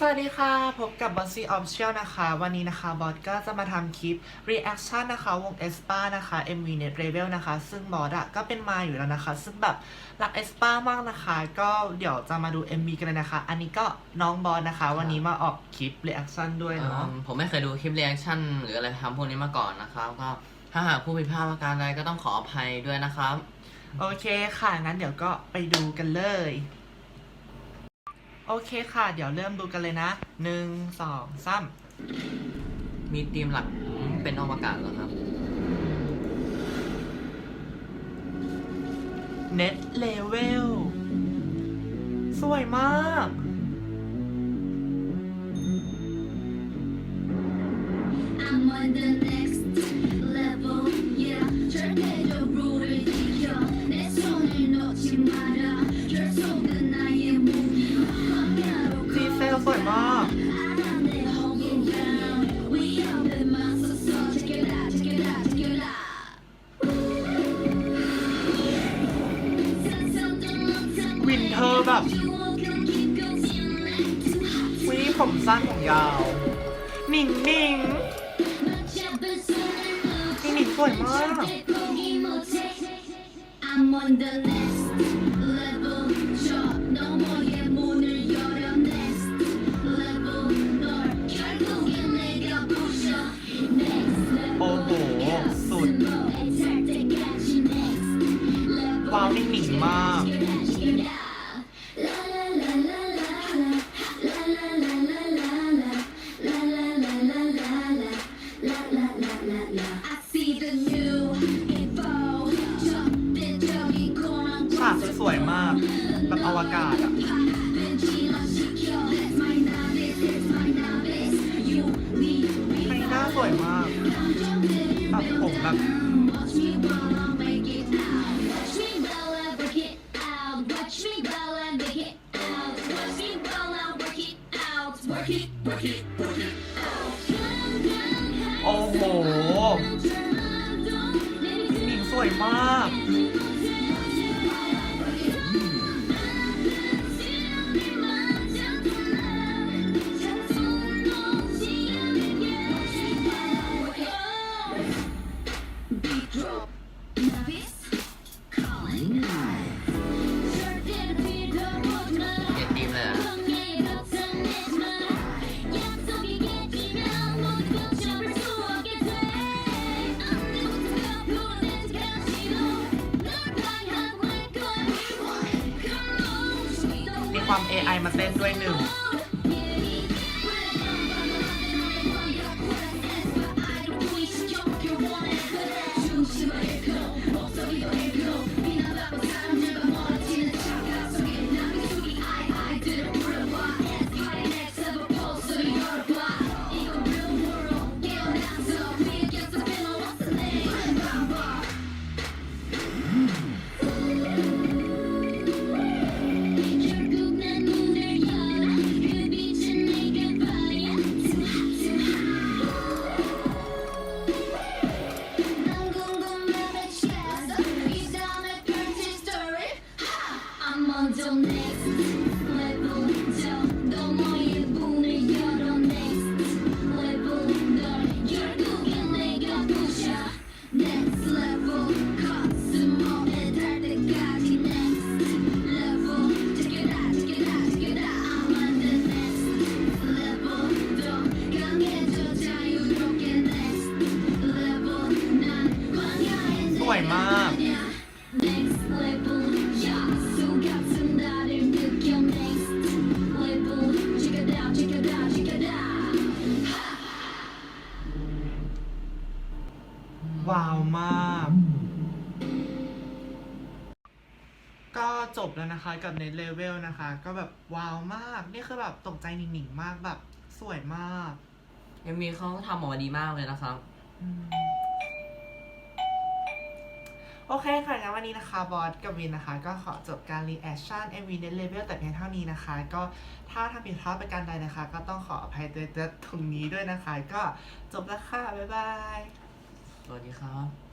สวัสดีค่ะ พบกับบอสซี่ออฟเชียลนะคะ วันนี้นะคะ บอสก็จะมาทำคลิป reaction นะคะ วง e s p a นะคะ MV Net Level นะคะ ซึ่งบอสอะก็เป็นมาอยู่แล้วนะคะ ซึ่งแบบรัก e s p a มากนะคะ ก็เดี๋ยวจะมาดู MV กันเลยนะคะ อันนี้ก็น้องบอสนะคะ วันนี้มาออกคลิป reaction ด้วยเนาะอืมผมไม่เคยดูคลิปเรีแอคชั่นหรืออะไรทำพวกนี้มาก่อนนะครับก็ถ้าหากผู้ผิดพลาดประการใดก็ต้องขออภัยด้วยนะครับ โอเคค่ะ งั้นเดี๋ยวก็ไปดูกันเลย โอเคค่ะ เดี๋ยวเริ่มดูกันเลยนะหนึ่งสองสามมีธีมหลักเป็นอวกาศเหรอครับ เน็ตเลเวล สวยมาก I'm นเทอร์แบบ วิผมสั้นผมยาว หนิงหนิงหนิงหนิงสวยมาก I'm on the next level 저 너머의 문을 열어 next level 널 결국엔 내가 부셔 next level โอ้โห สุด 애탈 때까지 next level ว้าวหนิงหนิงมาก I see ฉากสวยๆมากแบบอวกาศอะไอหน้าสวยมากแบบผมแบบ มาก ความ AI มาเต้นด้วยหนึ่ง it out check it out ว้าวมาก ก็จบแล้วนะคะกับ Net Level นะคะ ก็แบบว้าวมาก นี่คือแบบตกใจหนิงๆมากแบบสวยมาก ยังมีเขาทำออกมาดีมากเลยนะครับ โอเคค่ะงั้นวันนี้นะคะบอสกับวินนะคะ ก็ขอจบการรีแอคชั่น MV Net Level แต่เพียงเท่านี้นะคะ ก็ถ้าทำผิดพลาดประการใดนะคะ ก็ต้องขออภัยด้วยตรงนี้ด้วยนะคะ ก็จบแล้วค่ะ บ๊ายบาย สวัสดีครับ